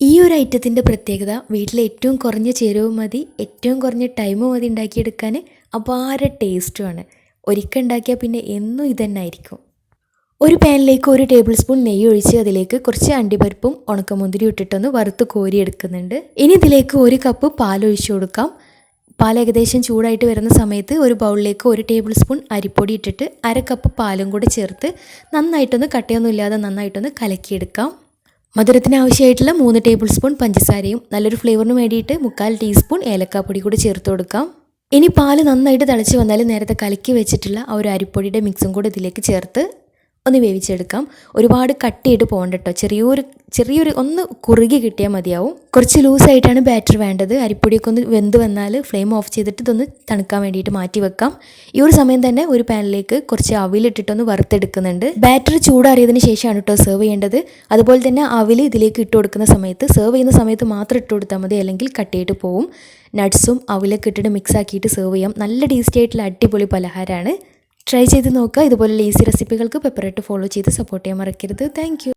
ഈ ഒരു ഐറ്റത്തിന്റെ പ്രത്യേകത വീട്ടിൽ ഏറ്റവും കുറഞ്ഞ ചേരുവ മതി ഏറ്റവും കുറഞ്ഞ ടൈം മതി ഉണ്ടാക്കിയെടുക്കാൻ അപാര ടേസ്റ്റുമാണ് ഒരിക്കൽ ഉണ്ടാക്കിയാൽ പിന്നെ എന്നും ഇതന്നെ ആയിരിക്കും. ഒരു പാനിലേക്ക് ഒരു ടേബിൾ സ്പൂൺ നെയ്യ് ഒഴിച്ച് അതിലേക്ക് കുറച്ച് അണ്ടിപ്പരിപ്പും ഉണക്കമുന്തിരി ഇട്ടിട്ടൊന്ന് വറുത്ത് കോരി എടുക്കുന്നുണ്ട്. ഇനി ഇതിലേക്ക് ഒരു കപ്പ് പാൽ ഒഴിച്ചു കൊടുക്കാം. പാൽ ഏകദേശം ചൂടായിട്ട് വരുന്ന സമയത്ത് ഒരു ബൗളിലേക്ക് ഒരു ടേബിൾ സ്പൂൺ അരിപ്പൊടി ഇട്ടിട്ട് അര കപ്പ് പാലും കൂടി ചേർത്ത് നന്നായിട്ടൊന്ന് കട്ടയൊന്നും ഇല്ലാതെ നന്നായിട്ടൊന്ന് കലക്കിയെടുക്കാം. മധുരത്തിന് ആവശ്യമായിട്ടുള്ള മൂന്ന് ടേബിൾ സ്പൂൺ പഞ്ചസാരയും നല്ലൊരു ഫ്ലേവറിന് വേണ്ടിയിട്ട് മുക്കാൽ ടീസ്പൂൺ ഏലക്കാപ്പൊടി കൂടി ചേർത്ത് കൊടുക്കാം ഇനി പാൽ നന്നായിട്ട് തിളച്ച് വന്നാൽ നേരത്തെ കലക്കി വെച്ചിട്ടുള്ള ആ ഒരു അരിപ്പൊടിയുടെ മിക്സും കൂടി ഇതിലേക്ക് ചേർത്ത് ഒന്ന് വേവിച്ചെടുക്കാം. ഒരുപാട് കട്ടിയായിട്ട് പോകണ്ട കേട്ടോ ചെറിയൊരു ചെറിയൊരു ഒന്ന് കുറുകി കിട്ടിയാൽ മതിയാവും. കുറച്ച് ലൂസായിട്ടാണ് ബാറ്റർ വേണ്ടത്. അരിപ്പൊടിയൊക്കെ ഒന്ന് വെന്ത് വന്നാൽ ഫ്ലെയിം ഓഫ് ചെയ്തിട്ട് ഇതൊന്ന് തണുക്കാൻ വേണ്ടിയിട്ട് മാറ്റി വെക്കാം. ഈ ഒരു സമയം തന്നെ ഒരു പാനിലേക്ക് കുറച്ച് അവിലിട്ടിട്ടൊന്ന് വറുത്തെടുക്കുന്നുണ്ട്. ബാറ്റർ ചൂടാറിയതിന് ശേഷമാണ് കേട്ടോ സെർവ് ചെയ്യേണ്ടത്. അതുപോലെ തന്നെ അവിൽ ഇതിലേക്ക് ഇട്ട് കൊടുക്കുന്ന സമയത്ത് സെർവ് ചെയ്യുന്ന സമയത്ത് മാത്രം ഇട്ട് കൊടുത്താൽ മതി. അല്ലെങ്കിൽ കട്ടിയായിട്ട് പോവും. നട്ട്സും അവിലൊക്കെ ഇട്ടിട്ട് മിക്സ് ആക്കിയിട്ട് സെർവ് ചെയ്യാം. നല്ല ടേസ്റ്റി ആയിട്ടുള്ള അടിപൊളി പലഹാരമാണ് ട്രൈ ചെയ്ത് നോക്കുക. ഇതുപോലെ ഈസി റെസിപ്പികൾക്ക് പെപ്പറായിട്ട് ഫോളോ ചെയ്ത് സപ്പോർട്ട് ചെയ്യാൻ മറക്കരുത്. താങ്ക്